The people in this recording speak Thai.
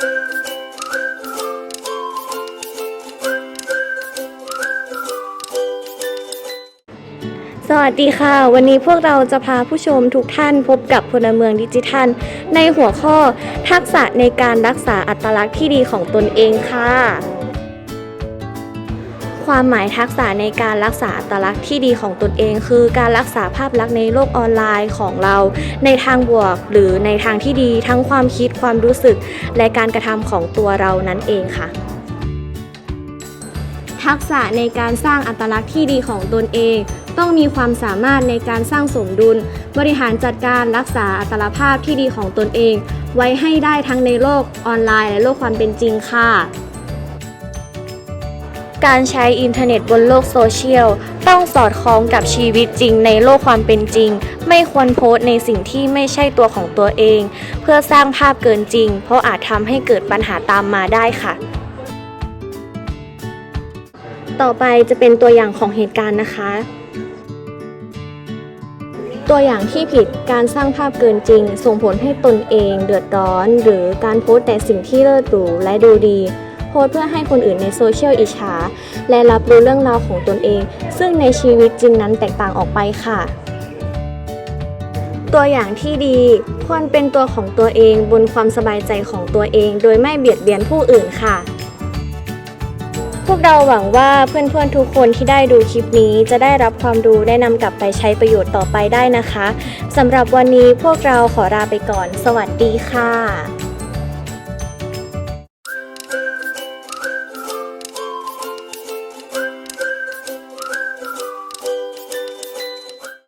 สวัสดีค่ะ วันนี้พวกเราจะพาผู้ชมทุกท่านพบกับพลเมืองดิจิทัล ในหัวข้อทักษะในการรักษาอัตลักษณ์ที่ดีของตนเองค่ะ ความหมายทักษะในการรักษาอัตลักษณ์ที่ดีของตนเอง คือการรักษาภาพลักษณ์ในโลกออนไลน์ของเรา ในทางบวกหรือในทางที่ดีทั้งความคิดความรู้สึก และการกระทำของตัวเรานั่นเองค่ะทักษะในการสร้างอัตลักษณ์ที่ดีของตนเอง ต้องมีความสามารถในการสร้างสมดุล บริหารจัดการรักษาอัตลักษณ์ภาพที่ดีของตนเอง ไว้ให้ได้ทั้งในโลกออนไลน์และโลกความเป็นจริงค่ะ การใช้อินเทอร์เน็ตบนโลกโซเชียล ต้องสอดคล้องกับชีวิตจริงในโลกความเป็นจริง ไม่ควรโพสต์ในสิ่งที่ไม่ใช่ตัวของตัวเอง เพื่อสร้างภาพเกินจริง เพราะอาจทำให้เกิดปัญหาตามมาได้ค่ะ ต่อไปจะเป็นตัวอย่างของเหตุการณ์นะคะตัวอย่างที่ผิดการสร้างภาพเกินจริง ส่งผลให้ตนเองเดือดร้อน หรือการโพสต์แต่สิ่งที่เลิศหรูและดูดี โพสเพื่อให้คนอื่นในโซเชียลอิจฉา และรับรู้เรื่องราวของตนเอง ซึ่งในชีวิตจริงนั้นแตกต่างออกไปค่ะตัวอย่างที่ดีควรเป็นตัวของตัวเองบนความสบายใจของตัวเอง โดยไม่เบียดเบียนผู้อื่นค่ะ พวกเราหวังว่าเพื่อนๆทุกคนที่ได้ดูคลิปนี้จะได้รับความรู้ได้นำกลับไปใช้ประโยชน์ต่อไปได้นะคะสำหรับวันนี้พวกเราขอลาไปก่อน สวัสดีค่ะ